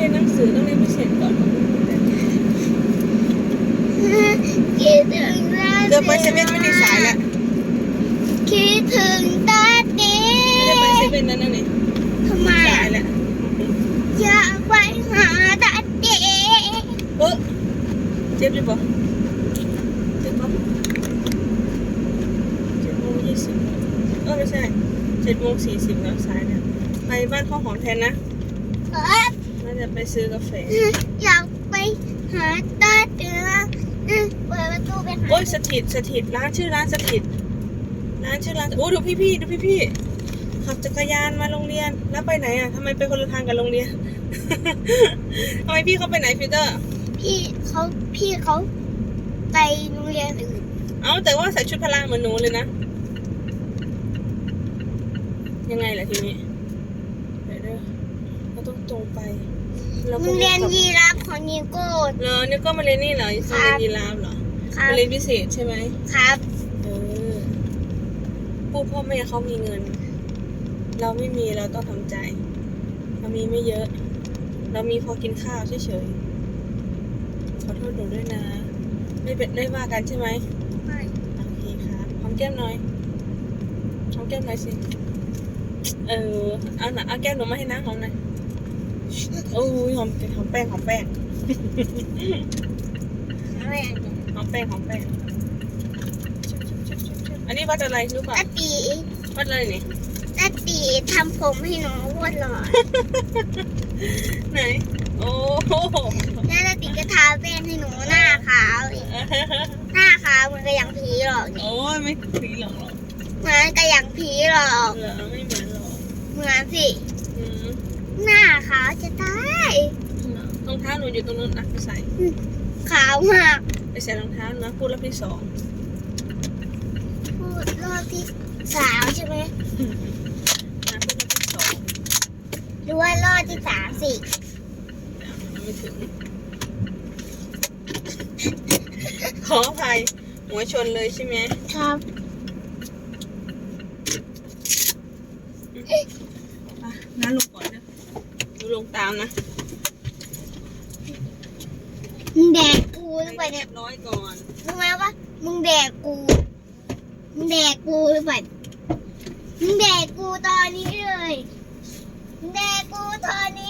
รียนหนังสือต้องเรียนพิเศษก่อนคิดถึงตาเดี๋ยวไปเซเว่นไม่ได้สายแล้วคิดถึงตาเต้ไม่ได้ไปเซเว่นนั่นน่ะนี่ทำไมสายแล้วอยากไปหาตาเต้เออเจ็บอยู่ปะเจ็บปะเจ็ดโมงยี่สิบเออไม่ใช่เจ็ดโมงสี่สิบแล้วสายเนี่ยไปบ้านข้าวหอมแทนนะเอ้ยน่า จะไปซื้อกาแฟ อยากไปหาตาเต้เปิดประตูไปหาโอ้ยสถิตสถิตร้านชื่อร้านสถิตร้านชื่อร้านโอ้ดูพี่พี่ๆดูพี่พี่ๆขับจักรยานมาโรงเรียนแล้วไปไหนอะทำไมไปคนละทางกับโรงเรียน ทำไมพี่เขาไปไหนฟิลเตอร์ พี่เขาพี่เขาไปโรงเรียนอื่นเอ้าแต่ว่าใส่ชุดพละเหมือนหนูเลยนะ ยังไงล่ะทีนี้เดี๋ยวเด้อเราต้องตรงไป เราโรงเรียนยีราฟของยีโก้ เหรอเนี่ยก็มาเรียนนี่เหรอโรงเรียนยีราฟเหรอครับ มาเรียนพิเศษใช่ไหมครับ เออผู้พ่อแม่เขามีเงิน เราไม่มีเราต้องทำใจ เรามีไม่เยอะ เรามีพอกินข้าวเฉยๆขอโทษหนูด้วยนะ ไม่เป็นได้ว่ากันใช่ไหม ไม่โอเคครับหอมแก้มหน่อยหอมแก้มหน่อยสิ เออ เอาหน่ะเอาแก้มหนูมาให้นะหอมหน่อย โอ้ยหอมหอมแป้งหอมแป้งไม่หอมแป้งหอมแป้งอันนี้วัดอะไรรู้ป่ะตาตีวัดอะไรนี่ตาตีทำผมให้หนูอ้วนหล่อไหน โอ้โหแล้วตาตีก็ทาแป้งให้หนูหน้าขาวอีกหน้าขาวเหมือนกับอย่างผีหรอกโอ้ยไม่ผีหรอกหรอกเหมือนกับอย่างผีหรอกเหรอไม่เหมือนหรอกเหมือนสิอืม หน้าขาวจะตายรองเท้าหนูอยู่ตรงนู้นอะไปใส่ ขาวมาก ไปใส่รองเท้านะพูดรอบที่สองพูดรอบที่สามใช่ไหมนะพูดรอบที่สองหรือว่ารอบที่สามสิยังไม่ถึง ขออภัยหัวชนเลยใช่ไหมครับอะน้าลงก่อนนะหนู ลงตามนะมึงแดกกูหรือเปล่าเรีเนี่ยยบร้อยก่อนรู้ไหมว่ามึงแดกกู มึงแดกกูหรือเปล่ามึงแดกกูตอนนี้เลยมึงแดกกูตอนนี้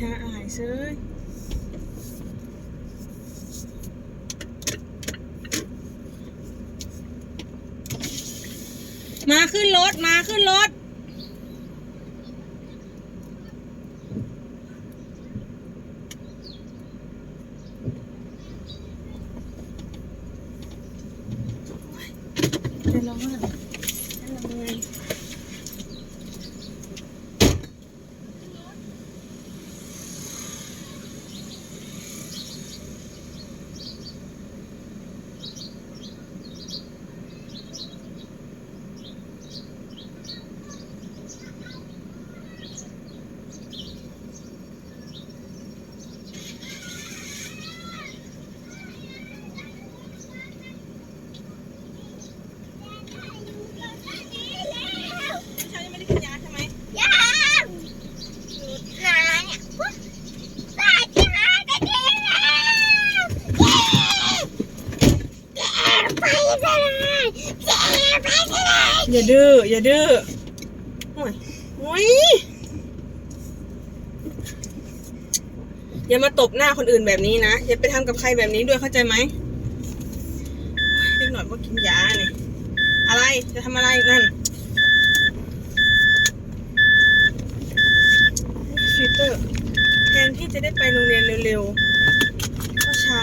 หาอายเซ้ยมาขึ้นรถ มาขึ้นรถ จะร้องอะไรจะร้องไงเช้ายังไม่ได้กินยาใช่ไหม ยังหาเนี่ยตายที่หาได้ดีแล้วแกไปเลยแกไปเลย อย่าดื้ออย่าดื้อโอ้ยโอ้ยอย่ามาตบหน้าคนอื่นแบบนี้นะ อย่าไปทำกับใครแบบนี้ด้วยเข้าใจไหมเล็กหน่อยว่ากินยาเนี่ยอะไรจะทำอะไรนั่นฟิลเตอร์แทนที่จะได้ไปโรงเรียนเร็วๆก็ช้า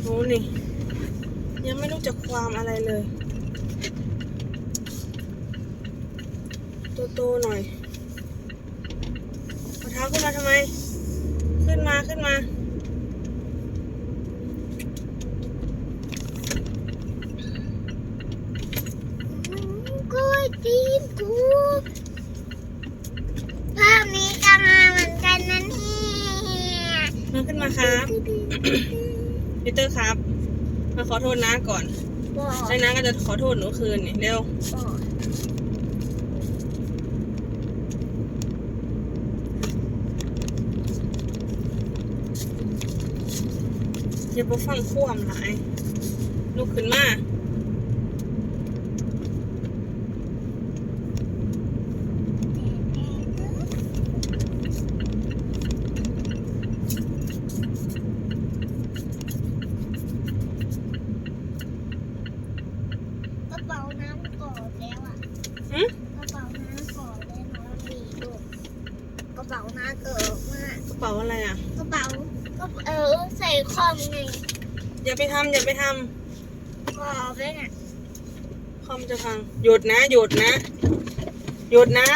โน้นี่ยังไม่รู้จักความอะไรเลย โตๆหน่อยเอาเท้าขึ้นมาทำไม ขึ้นมาขึ้นมา กูตีนกูภาพนี้ก็มาเหมือนกันนะเนี่ยมาขึ้นมาครับ พีเตอร์ครับ มาขอโทษนะก่อนบอกแล้วนะก็จะขอโทษหนูคืนเนี่ยเร็ว บอก อย่าไปฟังความหลายลุกขึ้นมากระเป๋าน้ำก่อนแล้วอะหึกระเป๋าน้ำก่อนแล้วนะมีลูกกระเป๋าน้ำเกิดมากกระเป๋าอะไรอะ กระเป๋า ก็เออใส่คอมไงอย่าไปทำอย่าไปทกรอบเลยน่ะำคอมจะพังหยุดนะหยุดนะหยุดนะ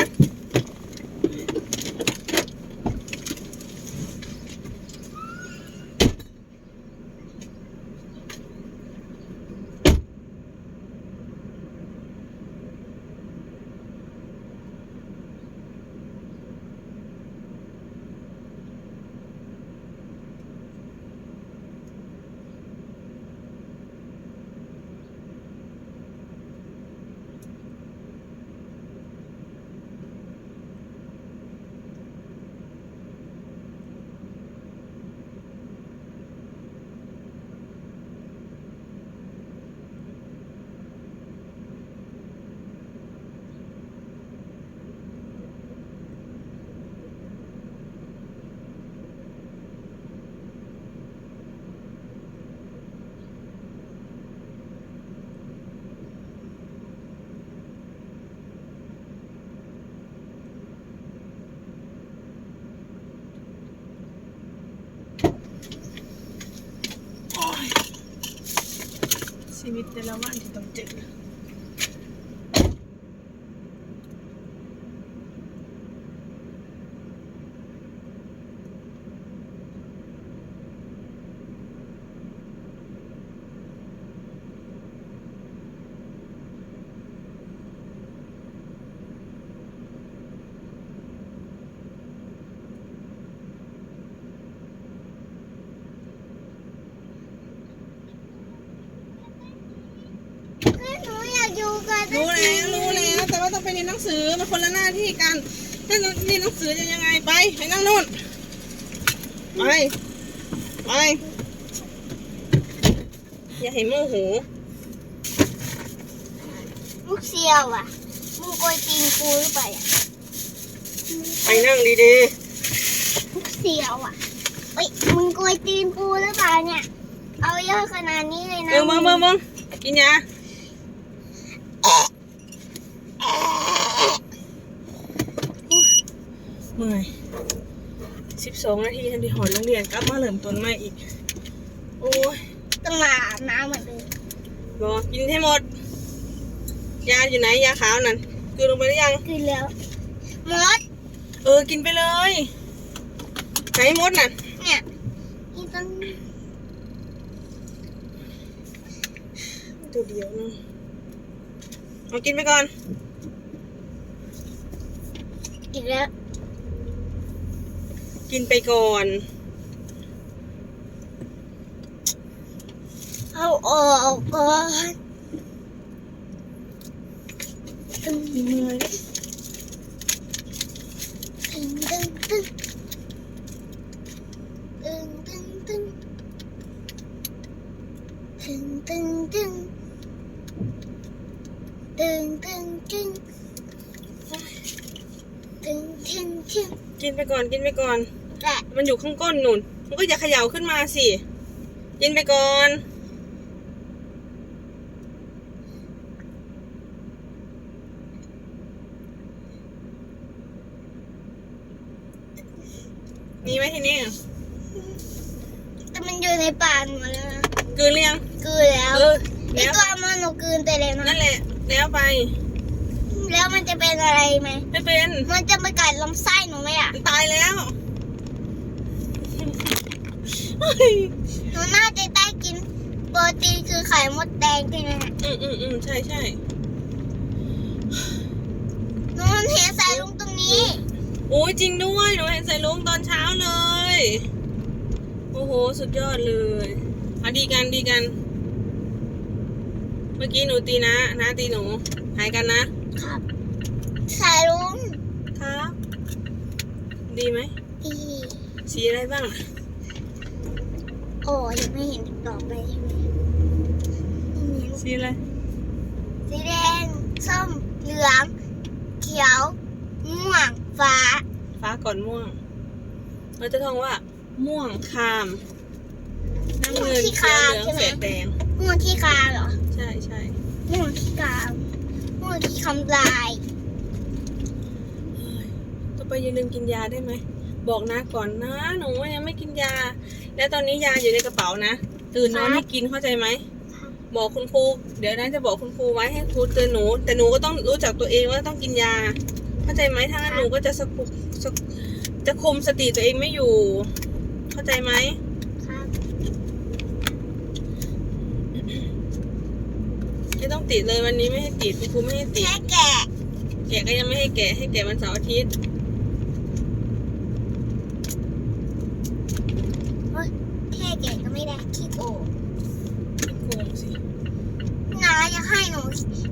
ชีวิตแต่ละวันที่ต้องเจอ หนูอยากอยู่กับ รู้แล้วรู้แล้ว แต่ว่าต้องไป เรียนหนังสือมันคนละหน้าที่กันถ้าเรียนหนังสือจะยังไงไปไปนั่งนู่นไปไปอย่าให้โมโหลูกเซียวอะมึงโกยตีนกูหรือเปล่าอะไปนั่งดีๆเสียวอะเฮ้ยมึงกลัวตีนกูหรือเปล่าเนี่ย เอาเยอะขนาดนี้เลยนะ เออมึงมึงมึงกินยาเมื่อย สิบสองนาทีทันทีหอนโรงเรียนกลับมาเริ่มต้นใหม่อีก โอ้ยต้องมาอาบน้ำเหมือนเดิมบอกกินให้หมด ยาอยู่ไหนยาขาวนั่นคือลงไปหรือยัง กินแล้วมดเออกินไปเลยไหนมดน่ะเนี่ยอีต้นตัวเดียวนะเอากินไปก่อน กินแล้ว กินไปก่อน เอาออกก่อนตึ้งมีมือตึงตึ้งตึ้งตึ้งตึ้งตึ้งตึ้งตึงตึงตึงตึงตึงตึงตึงตึงกินไปก่อน กินไปก่อน แหละมันอยู่ข้างก้นนุ่น มันก็อย่าเขย่าขึ้นมาสิกินไปก่อนมีไหมทีนี้แต่มันอยู่ในป่าหมดแล้วนะกลืนหรือยังกลืนแล้วเออไอแล้วตัวมันหนูกลืนไปเลยนั่นะนแหละ แล้วไป แล้วมันจะเป็นอะไรไหมไม่เป็น มันจะมากัดลำไส้หนูไหมอะมันตายแล้ว หนูน่าจะได้กินโปรตีนคือไข่มดแดงใช่ไหมฮะอืมอืมอืมใช่ใช่หนูเห็นสายลุงตรงนี้โอ้ยจริงด้วยหนูเห็นใส่ลุงตอนเช้าเลย โอ้โห สุดยอดเลยอะดีกันดีกัน เมื่อกี้หนูตีนะนะตีหนูหายกันนะครับสายลุงครับ ดีไหมอีสีอะไรบ้าง อะโอ้ยังไม่เห็นต่อไปใช่ไหมนี่ไงสีอะไร สีแดง ส้ม เหลือง เขียว ม่วง ฟ้า ฟ้าก่อนม่วง เราจะท่องว่า ม่วงคามน้ำเงินที่เขียวคามเหลืองใช่ไหมแสดแดง ม่วงที่คาเหรอ ใช่ใช่ม่วงที่กามม่วงที่คำลายต่อไปอย่าลืมกินยาได้ไหม บอกนะก่อนนะ หนูยังไม่กินยา และตอนนี้ยาอยู่ในกระเป๋านะตื่นนอนไม่กินเข้าใจไหมบอกคุณครูเดี๋ยวนะจะบอกคุณครูไว้ให้ครูเตือนหนู แต่หนูก็ต้องรู้จักตัวเองว่าต้องกินยา เข้าใจไหมถ้างั้นหนูก็จะสกุสกจะคุมสติตัวเองไม่อยู่ เข้าใจไหมครับไม่ต้องติดเลยวันนี้ไม่ให้ติดคุณครูไม่ให้ติดแค่แกะแกะก็ยังไม่ให้แกะให้แกะวันเสาร์อาทิตย์ แค่แกะก็ไม่ได้ขี้โกง ขี้โกงสิ นาอยากให้หนู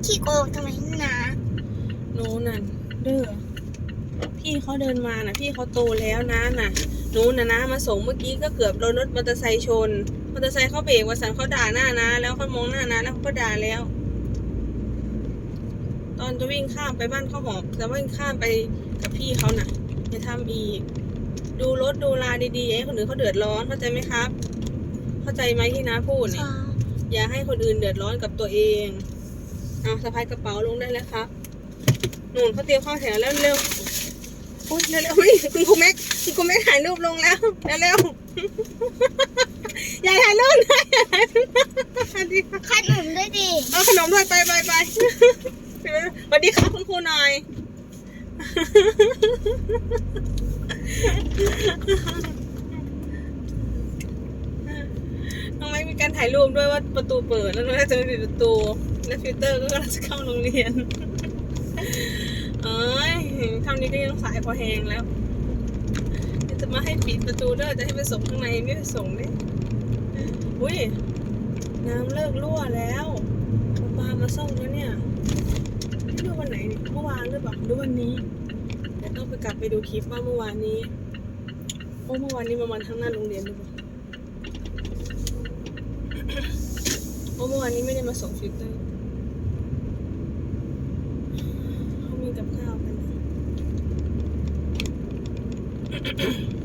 ขี้โกงทำไมนา หนูนั่นเด้อพี่ เขาเดินมาน่ะพี่เขาโตแล้วนะน่ะหนูน่ะนะมาส่งเมื่อกี้ก็เกือบโดนรถมอเตอร์ไซค์ชนมอเตอร์ไซค์เขาเบรกว่าสันเขาด่าหน้านะ แล้วเขามองหน้านะแล้วเขาก็ด่าแล้ว ตอนจะวิ่งข้ามไปบ้านข้าวหอมจะวิ่งข้ามไปกับพี่เขาน่ะอย่าทำอีก ดูรถดูลาดีๆให้คนอื่นเขาเดือดร้อนเข้าใจไหมครับ เข้าใจไหมที่น้าพูดเนี่ยอย่าให้คนอื่นเดือดร้อนกับตัวเองเอาสะพายกระเป๋าลงได้แล้วครับหนูนเขาเตรียมข้าวแถวแล้วเร็วโอ๊ยเร็วๆไม่คุณครูแม็กคุณครูแม็กถ่ายรูปลงแล้ว เร็วๆอย่าถ่ายรูปนะอย่าถ่ายรูปสวัสดีค่ะขนมด้วยดิเอาขนมด้วยไปไปไปสวัสดีครับคุณครูหน่อย น้องแม็กมีการถ่ายรูปด้วยว่าประตูเปิดแล้วน้องแม็กจะไม่ปิดประตู และฟิลเตอร์ก็กำลังจะเข้าโรงเรียนเอ้ ยเท่านี้ก็ยังสายพอแหงแล้ว จะมาให้ปิดประตูด้วยจะให้ไปส่งข้างในไม่ไปส่งเนี่ยอุ้ยน้ำเลิกรั่วแล้วปลามาส่งแล้วเนี่ยไม่รู้วันไหนเมื่อวานหรือเปล่าหรือวันนี้เดี๋ยวต้องไปกลับไปดูคลิปว่าเมื่อวานนี้โอ้เมื่อวานนี้ประมาณทั้งหน้าโรงเรียนหรือเปล่าโอ้เมื่อวานนี้ไม่ได้มาส่งฟิลเตอร์เขามี กับข้าวกันนะ